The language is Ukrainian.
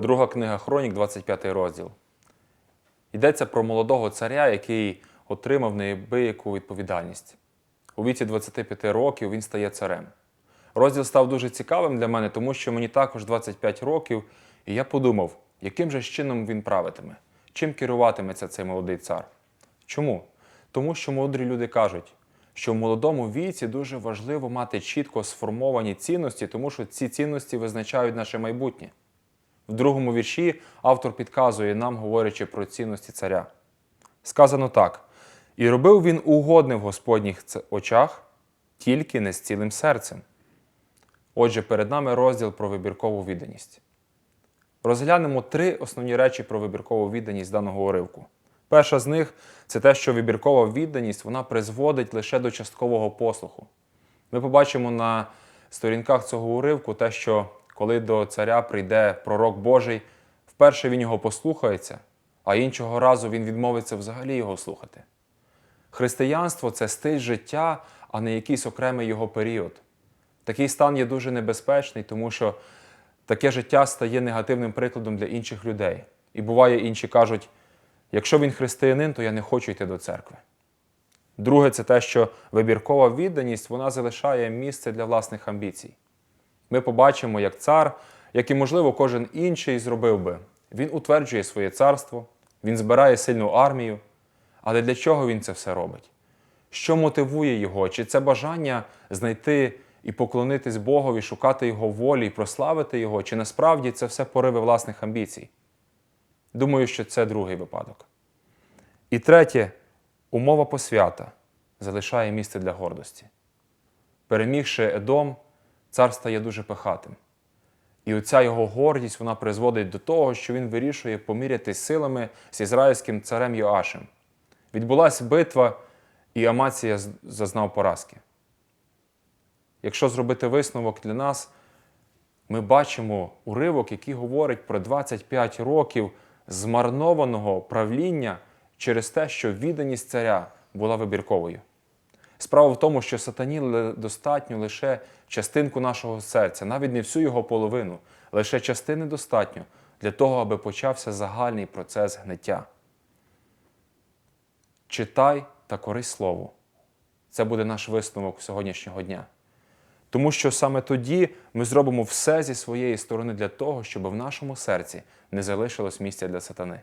Друга книга Хронік, 25 розділ. Йдеться про молодого царя, який отримав неабияку відповідальність. У віці 25 років він стає царем. Розділ став дуже цікавим для мене, тому що мені також 25 років, і я подумав, яким же чином він правитиме, чим керуватиметься цей молодий цар. Чому? Тому що мудрі люди кажуть, що в молодому віці дуже важливо мати чітко сформовані цінності, тому що ці цінності визначають наше майбутнє. В другому вірші автор підказує нам, говорячи про цінності царя. Сказано так: і робив він угодне в Господніх очах, тільки не з цілим серцем. Отже, перед нами розділ про вибіркову відданість. Розглянемо три основні речі про вибіркову відданість даного уривку. Перша з них це те, що вибіркова відданість вона призводить лише до часткового послуху. Ми побачимо на сторінках цього уривку те, що коли до царя прийде пророк Божий, вперше він його послухається, а іншого разу він відмовиться взагалі його слухати. Християнство це стиль життя, а не якийсь окремий його період. Такий стан є дуже небезпечний, тому що таке життя стає негативним прикладом для інших людей. І буває, інші кажуть: якщо він християнин, то я не хочу йти до церкви. Друге, це те, що вибіркова відданість вона залишає місце для власних амбіцій. Ми побачимо, як цар, як і, можливо, кожен інший зробив би. Він утверджує своє царство, він збирає сильну армію. Але для чого він це все робить? Що мотивує його? Чи це бажання знайти і поклонитись Богові, шукати Його волі і прославити Його, чи насправді це все пориви власних амбіцій? Думаю, що це другий випадок. І третє, умова посвята залишає місце для гордості. Перемігши Едом, цар стає дуже пихатим. І оця його гордість вона призводить до того, що він вирішує помірятись силами з ізраїльським царем Йоашем. Відбулася битва, і Амація зазнав поразки. Якщо зробити висновок для нас, ми бачимо уривок, який говорить про 25 років змарнованого правління через те, що відданість царя була вибірковою. Справа в тому, що сатані достатньо лише частинку нашого серця, навіть не всю його половину, лише частини достатньо для того, аби почався загальний процес гниття. Читай та корись слову. Це буде наш висновок сьогоднішнього дня. Тому що саме тоді ми зробимо все зі своєї сторони для того, щоб в нашому серці не залишилось місця для сатани.